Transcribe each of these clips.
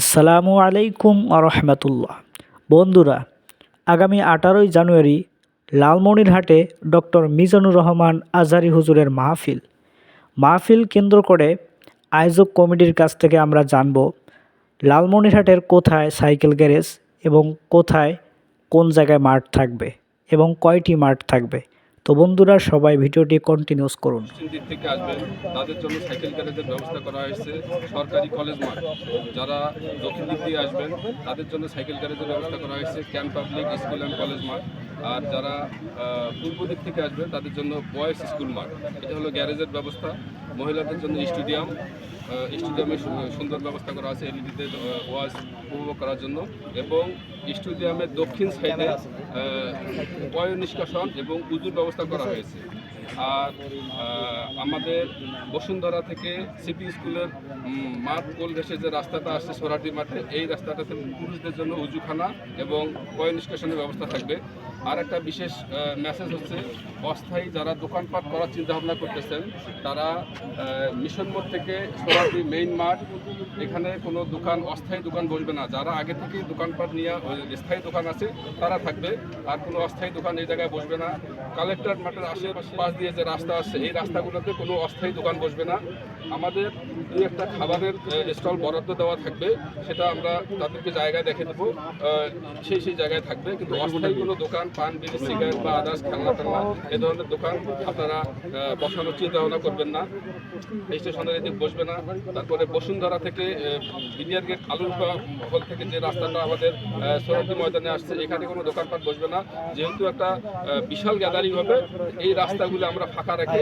আসসালামু আলাইকুম আরহামতুল্লাহ বন্ধুরা, আগামী আঠারোই জানুয়ারি লালমনিরহাটে ডক্টর মিজানুর রহমান আজহারি হুজুরের মাহফিল। মাহফিল কেন্দ্র করে আয়োজক কমিটির কাছ থেকে আমরা জানব লালমনিরহাটের কোথায় সাইকেল গ্যারেজ এবং কোথায় কোন জায়গায় মাঠ থাকবে এবং কয়টি মাঠ থাকবে। তো বন্ধুরা, সবাই ভিডিওটি কন্টিনিউস করুন। দিক থেকে আসবেন, তাদের জন্য সাইকেল গ্যারেজের ব্যবস্থা করা হয়েছে, সরকারি কলেজ মাঠ। যারা দক্ষিণ দিক দিয়ে আসবেন, তাদের জন্য সাইকেল গ্যারেজের ব্যবস্থা করা হয়েছে camp public school and college মাঠ। আর যারা পূর্ব দিক থেকে আসবেন, তাদের জন্য বয়েজ স্কুল মাঠ। এটা হলো গ্যারেজের ব্যবস্থা। মহিলাদের জন্য স্টেডিয়াম স্টেডিয়ামে সুন্দর ব্যবস্থা করা আছে, এলইডিতে ওয়াজ উপভোগ করার জন্য এবং স্টেডিয়ামের দক্ষিণ সাইডে পয় নিষ্কাশন এবং উজুর ব্যবস্থা করা হয়েছে। আর আমাদের বসুন্ধরা থেকে সিপি স্কুলের মাঠ কোল ঘেসে যে রাস্তাটা আসছে সোরাটি মাঠে, এই রাস্তাটাতে পুরুষদের জন্য উজুখানা এবং পয় নিষ্কাশনের ব্যবস্থা থাকবে। আর একটা বিশেষ মেসেজ হচ্ছে, অস্থায়ী যারা দোকানপাট করার চিন্তাভাবনা করতেছেন, তারা মিশন মোড় থেকে সোরাটি মেইন মাঠ, এখানে কোনো দোকান, অস্থায়ী দোকান বসবে না। যারা আগে থেকেই দোকানপাট নিয়ে স্থায়ী দোকান আছে, তারা থাকবে। আর কোনো অস্থায়ী দোকান এই জায়গায় বসবে না। কালেক্টর মাঠের আশেপাশে পাশ দিয়ে যে রাস্তা আছে, এই রাস্তাগুলোতে কোনো অস্থায়ী দোকান বসবে না। আমাদের দুই একটা খাবারের স্টল বরাদ্দ দেওয়া থাকবে, সেটা আমরা তাদেরকে জায়গায় দেখে দেবো সেই সেই জায়গায় থাকবে, কিন্তু অস্থায়ী কোনো দোকান, পান, বিড়ি, সিগারেট বা আদার্স, খেলনা টেলনা, এ ধরনের দোকান আপনারা বসানোর চিন্তা ভাবনা করবেন না। স্টেশনের এদিক বসবে না। তারপরে বসুন্ধরা থেকে বিডিআর গেট আলুরপা হল থেকে যে রাস্তাটা আমাদের সোনাটি ময়দানে আসছে, এখানে কোনো দোকানপাট বসবে না। যেহেতু একটা বিশাল গ্যাদারিং হবে, এই রাস্তাগুলো আমরা ফাঁকা রেখে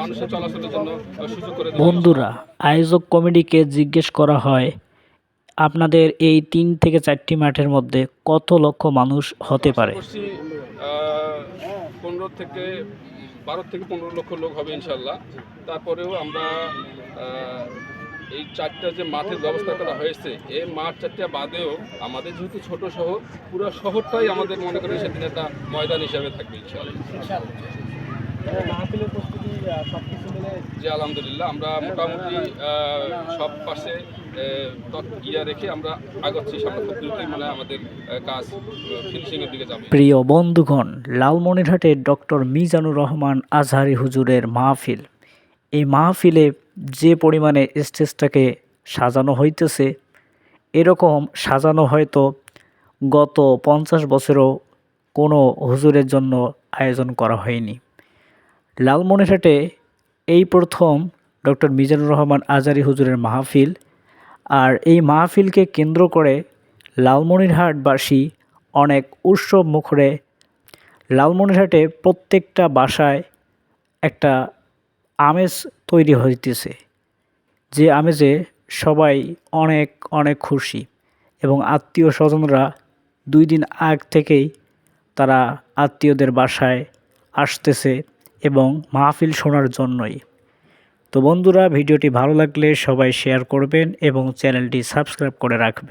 মানুষের চলাচলের জন্য সুযোগ করে বন্ধুরা আয়োজক কমিটিকে জিজ্ঞেস করা হয় আপনাদের এই তিন থেকে চারটি মাঠের মধ্যে কত লক্ষ মানুষ হতে পারে? পনেরো থেকে বারো থেকে পনেরো লক্ষ লোক হবে ইনশাল্লাহ। তারপরেও আমরা এই চারটা যে মাঠের ব্যবস্থা করা হয়েছে এই মাঠ চারটা বাদেও আমাদের যেহেতু ছোট শহর পুরো শহরটাই আমাদের মনে করি সেদিন একটা ময়দান হিসাবে থাকবে ইনশাল্লাহ। জি আলহামদুলিল্লাহ। আমরা মোটামুটি সব পাশে ইয়া রেখে আমরা আগাচ্ছি। সামনে খুব দ্রুতই মানে আমাদের কাজ ফিনিশিংয়ের দিকে যাবে। প্রিয় বন্ধুগণ লালমনিরহাটে ডক্টর মিজানুর রহমান আজহারি হুজুরের মাহফিল। এই মাহফিলে যে পরিমাণে স্টেজটাকে সাজানো হইতেছে এরকম সাজানো হয়তো গত পঞ্চাশ বছরও কোনো হুজুরের জন্য আয়োজন করা হয়নি। লালমনিরহাটে এই প্রথম ডক্টর মিজানুর রহমান আজারি হুজুরের মাহফিল আর এই মাহফিলকে কেন্দ্র করে লালমনিরহাটবাসী অনেক উৎসব মুখরে লালমনিরহাটে প্রত্যেকটা বাসায় একটা আমেজ তৈরি হইতেছে। যে আমেজে সবাই অনেক অনেক খুশি এবং আত্মীয় স্বজনরা দুই দিন আগ থেকেই তারা আত্মীয়দের বাসায় আসতেছে। এবং মাহফিল শোনার জন্যই। তো বন্ধুরা, ভিডিওটি ভালো লাগলে সবাই শেয়ার করবেন এবং চ্যানেলটি সাবস্ক্রাইব করে রাখবেন।